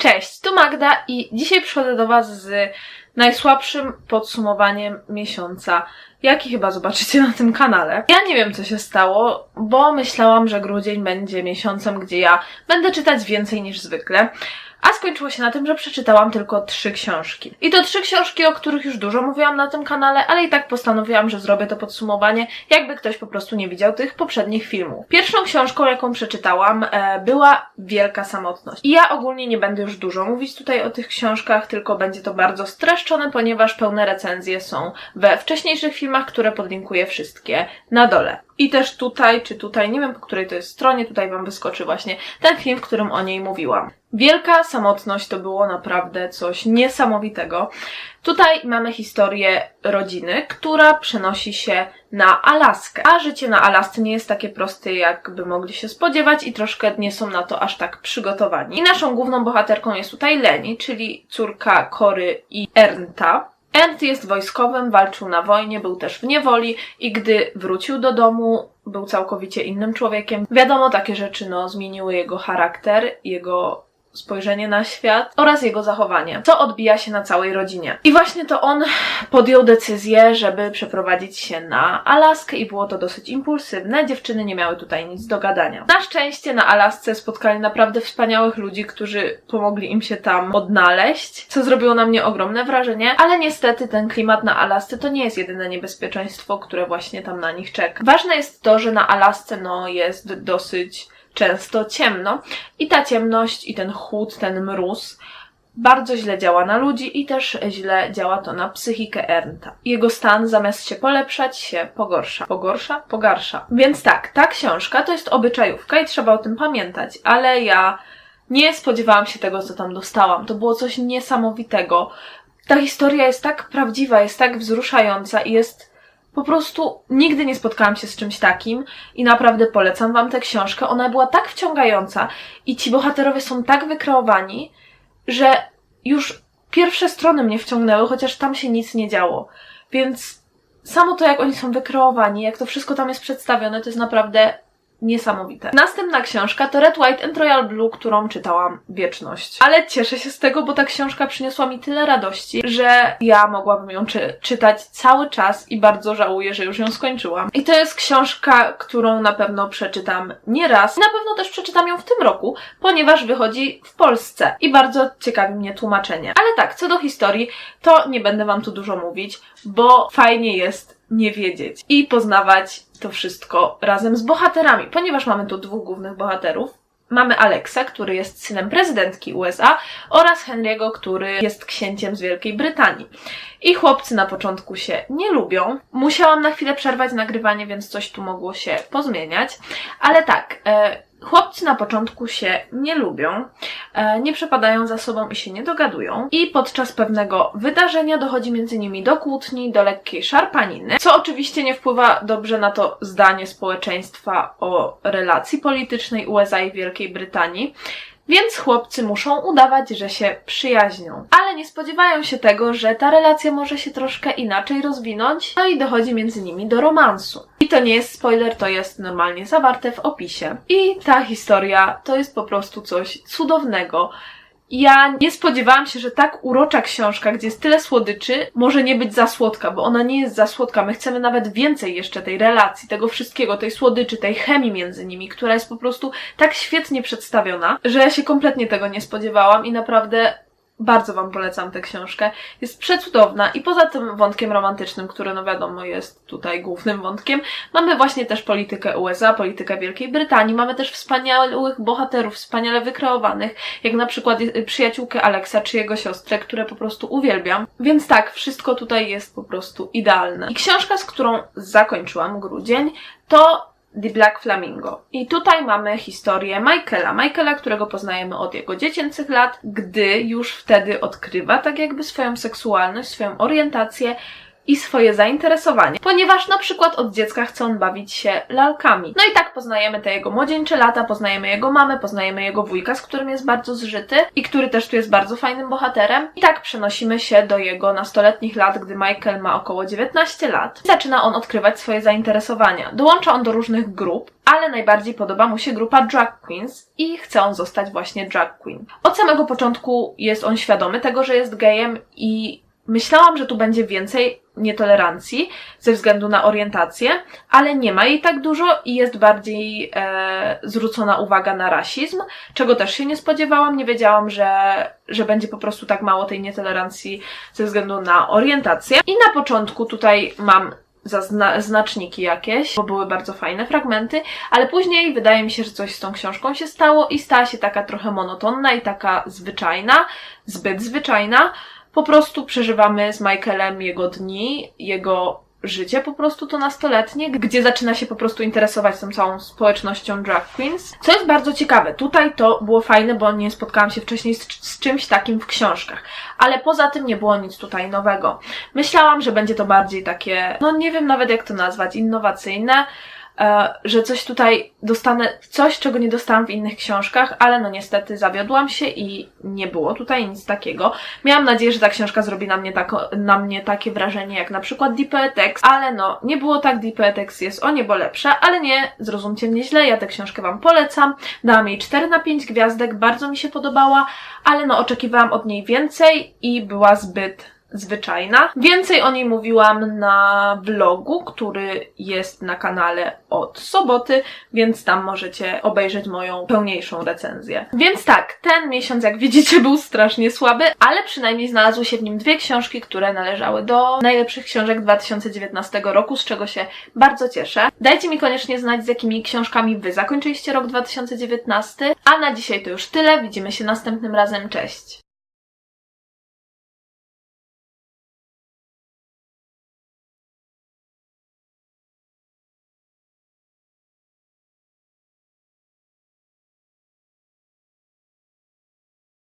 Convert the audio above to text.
Cześć, tu Magda i dzisiaj przychodzę do Was z najsłabszym podsumowaniem miesiąca, jaki chyba zobaczycie na tym kanale. Ja nie wiem, co się stało, bo myślałam, że grudzień będzie miesiącem, gdzie ja będę czytać więcej niż zwykle. A skończyło się na tym, że przeczytałam tylko trzy książki. I to trzy książki, o których już dużo mówiłam na tym kanale, ale i tak postanowiłam, że zrobię to podsumowanie, jakby ktoś po prostu nie widział tych poprzednich filmów. Pierwszą książką, jaką przeczytałam, e, była Wielka Samotność. I ja ogólnie nie będę już dużo mówić tutaj o tych książkach, tylko będzie to bardzo streszczone, ponieważ pełne recenzje są we wcześniejszych filmach, które podlinkuję wszystkie na dole. I też tutaj, czy tutaj, nie wiem po której to jest stronie, tutaj Wam wyskoczy właśnie ten film, w którym o niej mówiłam. Wielka samotność to było naprawdę coś niesamowitego. Tutaj mamy historię rodziny, która przenosi się na Alaskę. A życie na Alasce nie jest takie proste, jakby mogli się spodziewać i troszkę nie są na to aż tak przygotowani. I naszą główną bohaterką jest tutaj Leni, czyli córka Kory i Ernta. Ernst jest wojskowym, walczył na wojnie, był też w niewoli i gdy wrócił do domu, był całkowicie innym człowiekiem. Wiadomo, takie rzeczy no, zmieniły jego charakter, jego spojrzenie na świat oraz jego zachowanie, co odbija się na całej rodzinie. I właśnie to on podjął decyzję, żeby przeprowadzić się na Alaskę i było to dosyć impulsywne. Dziewczyny nie miały tutaj nic do gadania. Na szczęście na Alasce spotkali naprawdę wspaniałych ludzi, którzy pomogli im się tam odnaleźć, co zrobiło na mnie ogromne wrażenie, ale niestety ten klimat na Alasce to nie jest jedyne niebezpieczeństwo, które właśnie tam na nich czeka. Ważne jest to, że na Alasce no jest dosyć często ciemno i ta ciemność i ten chłód, ten mróz bardzo źle działa na ludzi i też źle działa to na psychikę Ernta. Jego stan zamiast się polepszać się pogorsza. Pogorsza? Pogarsza. Więc tak, ta książka to jest obyczajówka i trzeba o tym pamiętać, ale ja nie spodziewałam się tego, co tam dostałam. To było coś niesamowitego. Ta historia jest tak prawdziwa, jest tak wzruszająca i jest po prostu nigdy nie spotkałam się z czymś takim i naprawdę polecam Wam tę książkę. Ona była tak wciągająca i ci bohaterowie są tak wykreowani, że już pierwsze strony mnie wciągnęły, chociaż tam się nic nie działo. Więc samo to, jak oni są wykreowani, jak to wszystko tam jest przedstawione, to jest naprawdę niesamowite. Następna książka to Red, White and Royal Blue, którą czytałam wieczność. Ale cieszę się z tego, bo ta książka przyniosła mi tyle radości, że ja mogłabym ją czy czytać cały czas i bardzo żałuję, że już ją skończyłam. I to jest książka, którą na pewno przeczytam nie raz. Na pewno też przeczytam ją w tym roku, ponieważ wychodzi w Polsce i bardzo ciekawi mnie tłumaczenie. Ale tak, co do historii, to nie będę wam tu dużo mówić, bo fajnie jest nie wiedzieć i poznawać to wszystko razem z bohaterami, ponieważ mamy tu dwóch głównych bohaterów. Mamy Alexa, który jest synem prezydentki USA oraz Henry'ego, który jest księciem z Wielkiej Brytanii. I chłopcy na początku się nie lubią. Musiałam na chwilę przerwać nagrywanie, więc coś tu mogło się pozmieniać. Ale tak, e, Chłopcy na początku się nie lubią, e, nie przepadają za sobą i się nie dogadują. I podczas pewnego wydarzenia dochodzi między nimi do kłótni, do lekkiej szarpaniny, co oczywiście nie wpływa dobrze na to zdanie społeczeństwa o relacji politycznej USA i Wielkiej Brytanii. Więc chłopcy muszą udawać, że się przyjaźnią. Ale nie spodziewają się tego, że ta relacja może się troszkę inaczej rozwinąć, no i dochodzi między nimi do romansu. I to nie jest spoiler, to jest normalnie zawarte w opisie. I ta historia to jest po prostu coś cudownego. Ja nie spodziewałam się, że tak urocza książka, gdzie jest tyle słodyczy, może nie być za słodka, bo ona nie jest za słodka. My chcemy nawet więcej jeszcze tej relacji, tego wszystkiego, tej słodyczy, tej chemii między nimi, która jest po prostu tak świetnie przedstawiona, że ja się kompletnie tego nie spodziewałam i naprawdę bardzo Wam polecam tę książkę. Jest przecudowna i poza tym wątkiem romantycznym, który no wiadomo jest tutaj głównym wątkiem, mamy właśnie też politykę USA, politykę Wielkiej Brytanii, mamy też wspaniałych bohaterów, wspaniale wykreowanych, jak na przykład przyjaciółkę Alexa czy jego siostrę, które po prostu uwielbiam. Więc tak, wszystko tutaj jest po prostu idealne. I książka, z którą zakończyłam grudzień, to The Black Flamingo. I tutaj mamy historię Michaela. Michaela, którego poznajemy od jego dziecięcych lat, gdy już wtedy odkrywa tak jakby swoją seksualność, swoją orientację i swoje zainteresowanie, ponieważ na przykład od dziecka chce on bawić się lalkami. No i tak poznajemy te jego młodzieńcze lata, poznajemy jego mamę, poznajemy jego wujka, z którym jest bardzo zżyty i który też tu jest bardzo fajnym bohaterem. I tak przenosimy się do jego nastoletnich lat, gdy Michael ma około 19 lat. Zaczyna on odkrywać swoje zainteresowania. Dołącza on do różnych grup, ale najbardziej podoba mu się grupa drag queens i chce on zostać właśnie drag queen. Od samego początku jest on świadomy tego, że jest gejem i myślałam, że tu będzie więcej nietolerancji ze względu na orientację, ale nie ma jej tak dużo i jest bardziej e, zwrócona uwaga na rasizm, czego też się nie spodziewałam. Nie wiedziałam, że, że będzie po prostu tak mało tej nietolerancji ze względu na orientację. I na początku tutaj mam zazna- znaczniki jakieś, bo były bardzo fajne fragmenty, ale później wydaje mi się, że coś z tą książką się stało i stała się taka trochę monotonna i taka zwyczajna, zbyt zwyczajna. Po prostu przeżywamy z Michaelem jego dni, jego życie po prostu to nastoletnie, gdzie zaczyna się po prostu interesować tą całą społecznością drag queens. Co jest bardzo ciekawe, tutaj to było fajne, bo nie spotkałam się wcześniej z, z czymś takim w książkach, ale poza tym nie było nic tutaj nowego. Myślałam, że będzie to bardziej takie, no nie wiem nawet jak to nazwać, innowacyjne, że coś tutaj dostanę, coś czego nie dostałam w innych książkach, ale no niestety zawiodłam się i nie było tutaj nic takiego. Miałam nadzieję, że ta książka zrobi na mnie, tako, na mnie takie wrażenie jak na przykład Deep Poetics, ale no nie było tak, Deep Poetics jest o niebo lepsza, ale nie, zrozumcie mnie źle, ja tę książkę Wam polecam, dałam jej 4 na 5 gwiazdek, bardzo mi się podobała, ale no oczekiwałam od niej więcej i była zbyt zwyczajna. Więcej o niej mówiłam na vlogu, który jest na kanale od soboty, więc tam możecie obejrzeć moją pełniejszą recenzję. Więc tak, ten miesiąc, jak widzicie, był strasznie słaby, ale przynajmniej znalazły się w nim dwie książki, które należały do najlepszych książek 2019 roku, z czego się bardzo cieszę. Dajcie mi koniecznie znać, z jakimi książkami Wy zakończyliście rok 2019, a na dzisiaj to już tyle. Widzimy się następnym razem. Cześć!